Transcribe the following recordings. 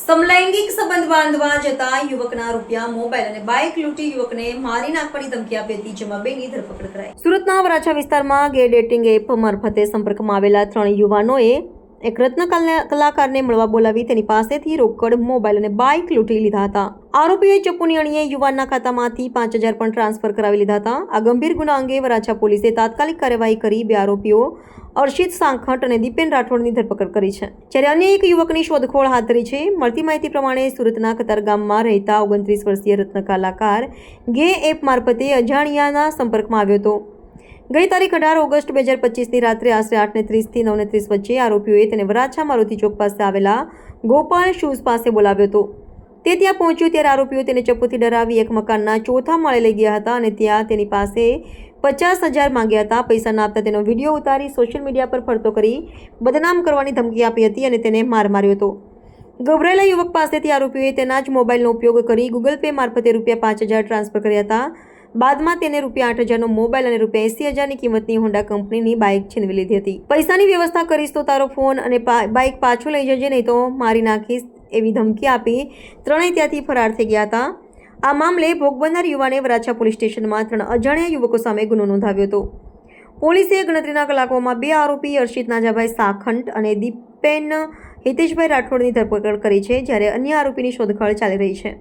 સમલૈંગિક સંબંધ બાંધવા જતા યુવકના રૂપિયા, મોબાઈલ અને બાઇક લૂંટી યુવકને મારી નાખવાની ધમકી આપી હતી, જેમાં બેની ધરપકડ કરાઈ. સુરતના વરાછા વિસ્તારમાં ગે ડેટિંગ એપ મારફતે સંપર્કમાં આવેલા ત્રણ યુવાનોએ એક રત્ન કલાકારને મળવા બોલાવી તેની પાસેથી રોકડ, મોબાઈલ અને બાઇક લૂંટી લીધા હતા. આરોપીઓએ ચપ્પુની અણીએ યુવાનના ખાતામાંથી પાંચ હજાર પણ ટ્રાન્સફર કરાવી લીધા હતા. આ ગંભીર ગુના અંગે વરાછા પોલીસે તાત્કાલિક કાર્યવાહી કરી બે આરોપીઓ, અર્ષિત સાંખટ અને દીપેન રાઠોડની ધરપકડ કરી છે. જ્યારે અન્ય એક યુવકની શોધખોળ હાથ ધરી છે, મળતી માહિતી પ્રમાણે સુરતના કતારગામમાં રહેતા ઓગણત્રીસ વર્ષીય રત્ન કલાકાર ગે એપ મારફતે અજાણ્યાના સંપર્કમાં આવ્યો હતો. ગઈ તારીખ અઢાર ઓગસ્ટ બે હજાર પચીસની રાત્રે આશરે આઠને ત્રીસથી નવને ત્રીસ વચ્ચે આરોપીઓએ તેને વરાછા મારુતિ ચોક પાસે આવેલા ગોપાલ શૂઝ પાસે બોલાવ્યો હતો. તે ત્યાં પહોંચ્યો ત્યારે આરોપીઓ તેને ચપ્પુથી ડરાવી એક મકાનના ચોથા માળે લઈ ગયા હતા અને ત્યાં તેની પાસે પચાસ હજાર માંગ્યા હતા. પૈસા ના આપતા તેનો વીડિયો ઉતારી સોશિયલ મીડિયા પર ફરતો કરી બદનામ કરવાની ધમકી આપી હતી અને તેને માર માર્યો હતો. ગભરાયેલા યુવક પાસેથી આરોપીઓએ તેના જ મોબાઈલનો ઉપયોગ કરી ગૂગલ પે મારફતે રૂપિયા પાંચ હજાર ટ્રાન્સફર કર્યા હતા. બાદમાં તેને રૂપિયા આઠ હજારનો મોબાઈલ અને રૂપિયા એસી હજારની કિંમતની હોન્ડા કંપનીની બાઇક છીનવી લીધી હતી. પૈસાની વ્યવસ્થા કરીશ તો તારો ફોન અને બાઇક પાછું લઈ જજે, નહીં તો મારી નાખીશ એવી ધમકી આપી ત્રણેય ત્યાંથી ફરાર થઈ ગયા હતા. આ મામલે ભોગ બનનાર યુવાને વરાછા પોલીસ સ્ટેશનમાં ત્રણ અજાણ્યા યુવકો સામે ગુનો નોંધાવ્યો હતો. પોલીસે ગણતરીના કલાકોમાં બે આરોપી અર્ષિત નાજાભાઈ સાખંટ અને દીપેન હિતેશભાઈ રાઠોડની ધરપકડ કરી છે, જ્યારે અન્ય આરોપીની શોધખોળ ચાલી રહી છે.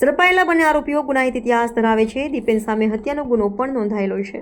ઝડપાયેલા બંને આરોપીઓ ગુનાહિત ઇતિહાસ ધરાવે છે. દીપેન સામે હત્યાનો ગુનો પણ નોંધાયેલો છે.